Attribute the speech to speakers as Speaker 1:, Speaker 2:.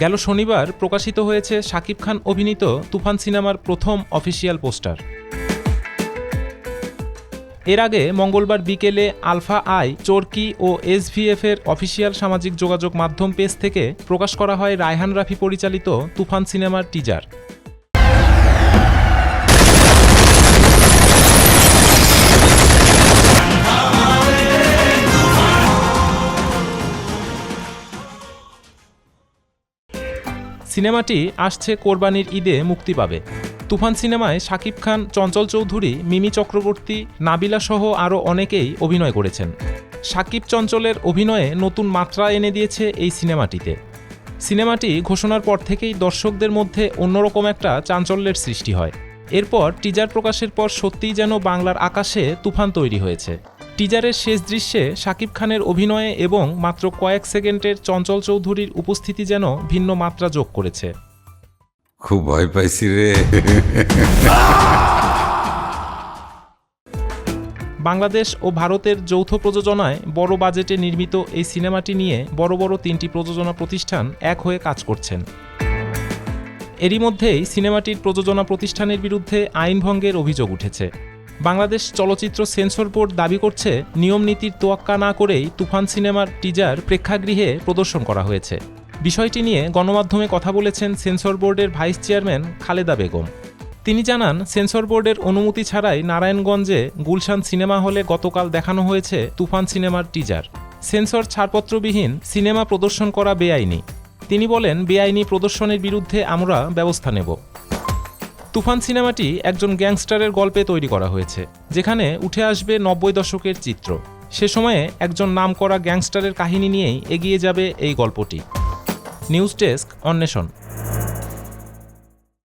Speaker 1: গেল শনিবার প্রকাশিত হয়েছে শাকিব খান অভিনীত তুফান সিনেমার প্রথম অফিসিয়াল পোস্টার। এর আগে মঙ্গলবার বিকেলে আলফা আই, চোরকি ও এসভিএফের অফিসিয়াল সামাজিক যোগাযোগ মাধ্যম পেজ থেকে প্রকাশ করা হয় রায়হান রাফি পরিচালিত তুফান সিনেমার টিজার। সিনেমাটি আসছে কোরবানির ঈদে মুক্তি পাবে। তুফান সিনেমায় শাকিব খান, চঞ্চল চৌধুরী, মিমি চক্রবর্তী, নাবিলা সহ আরও অনেকেই অভিনয় করেছেন। শাকিব চঞ্চলের অভিনয়ে নতুন মাত্রা এনে দিয়েছে এই সিনেমাটিতে। সিনেমাটি ঘোষণার পর থেকেই দর্শকদের মধ্যে অন্যরকম একটা চাঞ্চল্যের সৃষ্টি হয়। এরপর টিজার প্রকাশের পর সত্যিই যেন বাংলার আকাশে তুফান তৈরি হয়েছে। টিজারের শেষ দৃশ্যে শাকিব খানের অভিনয়ে এবং মাত্র কয়েক সেকেন্ডের চঞ্চল চৌধুরীর উপস্থিতি যেন ভিন্ন মাত্রা যোগ করেছে।
Speaker 2: খুব ভয় পাইছি রে।
Speaker 1: বাংলাদেশ ও ভারতের যৌথ প্রযোজনায় বড় বাজেটে নির্মিত এই সিনেমাটি নিয়ে বড় বড় তিনটি প্রযোজনা প্রতিষ্ঠান এক হয়ে কাজ করছেন। এরই মধ্যেই সিনেমাটির প্রযোজনা প্রতিষ্ঠানের বিরুদ্ধে আইন ভঙ্গের অভিযোগ উঠেছে। বাংলাদেশ চলচ্চিত্র সেন্সর বোর্ড দাবি করছে নিয়ম নীতির তোয়াক্কা না করেই তুফান সিনেমার টিজার প্রেক্ষাগৃহে প্রদর্শন করা হয়েছে। বিষয়টি নিয়ে গণমাধ্যমে কথা বলেছেন সেন্সর বোর্ডের ভাইস চেয়ারম্যান খালেদা বেগম। তিনি জানান, সেন্সর বোর্ডের অনুমতি ছাড়াই নারায়ণগঞ্জে গুলশান সিনেমা হলে গতকাল দেখানো হয়েছে তুফান সিনেমার টিজার। সেন্সর ছাড়পত্রবিহীন সিনেমা প্রদর্শন করা বেআইনি। তিনি বলেন, বেআইনি প্রদর্শনের বিরুদ্ধে আমরা ব্যবস্থা নেব। তুফান সিনেমাটি একজন গ্যাংস্টারের গল্পে তৈরি করা হয়েছে, যেখানে উঠে আসবে নব্বই দশকের চিত্র। সে সময়ে একজন নাম করা গ্যাংস্টারের কাহিনী নিয়েই এগিয়ে যাবে এই গল্পটি। নিউজ ডেস্ক, অন্বেষণ।